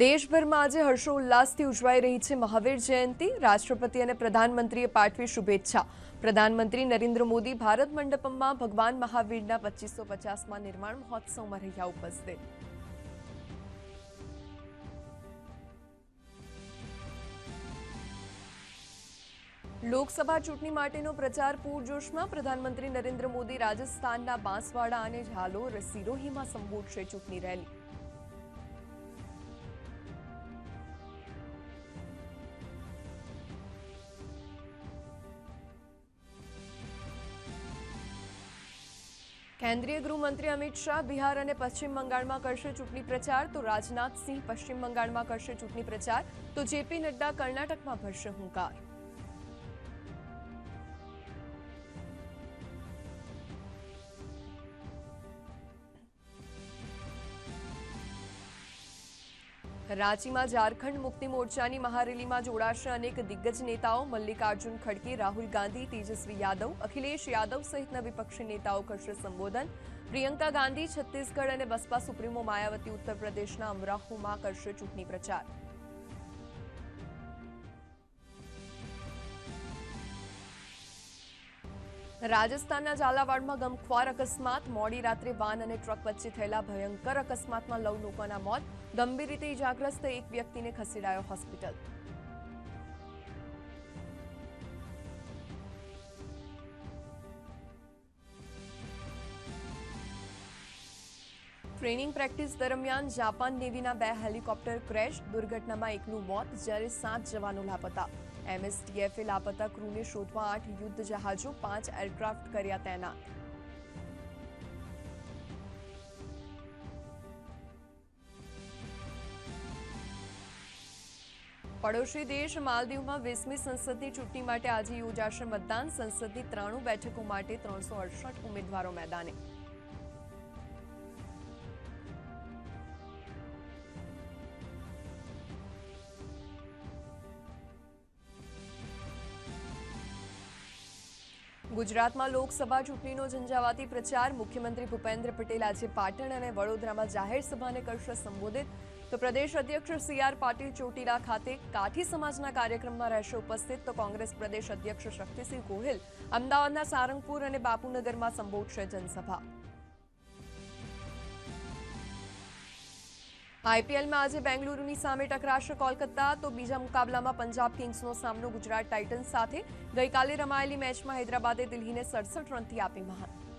देश भरમાં આજે હર્ષોલ્લાસથી ઉજવાય રહી છે महावीर जयंती રાષ્ટ્રપતિ અને પ્રધાનમંત્રીએ પાઠવી શુભેચ્છા પ્રધાનમંત્રી નરેન્દ્ર મોદી ભારત મંડપમાં ભગવાન મહાવીરના 2550મા નિર્માણ મહોત્સવમાં રહ્યા ઉપસ્થિત લોકસભા ચૂંટણી માટેનો પ્રચાર પૂરો જોશમાં પ્રધાનમંત્રી નરેન્દ્ર મોદી રાજસ્થાનના બાંસવાડા અને ઝાલો રસીરોહીમાં સંબોધશે ચૂંટણી રહી केन्द्रीय गृहमंत्री अमित शाह बिहार और पश्चिम बंगाल में करते चूंटनी प्रचार तो राजनाथ सिंह पश्चिम बंगाल में करते चूंटी प्रचार तो जेपी नड्डा कर्नाटक में भरसे हूंकार रांची में झारखंड मुक्ति मोर्चा की महारेली में जोड़े अनेक दिग्गज नेताओं मल्लिकार्जुन खड़के राहुल गांधी तेजस्वी यादव अखिलेश यादव सहित विपक्षी नेताओं कर संबोधन प्रियंका गांधी छत्तीसगढ़ और बसपा सुप्रीमो मायावती उत्तर प्रदेश अमराहू में करते चूंटनी प्रचार રાજસ્થાનના ઝાલાવાડમાં ગમખ્વાર અકસ્માત મોડી રાત્રે વાન અને ટ્રક વચ્ચે થયેલા ભયંકર અકસ્માતમાં લવ લોકોના મોત ગંભીર રીતે ઇજાગ્રસ્ત એક વ્યક્તિને ખસેડાયો હોસ્પિટલ ટ્રેનિંગ પ્રેક્ટિસ દરમિયાન જાપાન નેવીના બે હેલિકોપ્ટર ક્રેશ દુર્ઘટનામાં એકનું મોત જ્યારે સાત જવાનો લાપતા એમએસટીએફે લાપતા ક્રૂને શોધવા આઠ યુદ્ધ જહાજો પાંચ એરક્રાફ્ટ કર્યા તૈનાત પડોશી દેશ માલદીવમાં વીસમી સંસદની ચૂંટણી માટે આજે યોજાશે મતદાન સંસદની ત્રાણું બેઠકો માટે ત્રણસો અડસઠ ઉમેદવારો મેદાને ગુજરાતમાં લોકસભા ચૂંટણીનો જંજાવાતી પ્રચાર મુખ્યમંત્રી ભૂપેન્દ્ર પટેલ આજે પાટણ અને વડોદરામાં જાહેર સભાને કર્ષક સંબોધિત તો પ્રદેશ અધ્યક્ષ CR પાર્ટી ચોટીલા ખાતે કાઠી સમાજના કાર્યક્રમમાં રહેશે ઉપસ્થિત તો કોંગ્રેસ પ્રદેશ અધ્યક્ષ શક્તિસિંહ ગોહિલ અમદાવાદના સારંગપુર અને બાપુનગરમાં સંબોધશે જનસભા आईपीएल में आज बेंगलुरु की कोलकाता तो बीजा मुकाबला में पंजाब किंग्स सामनो गुजरात टाइटन्स गई काले रमाये मैच में हैदराबादे दिल्ली ने सड़सठ रन की आपी महत्व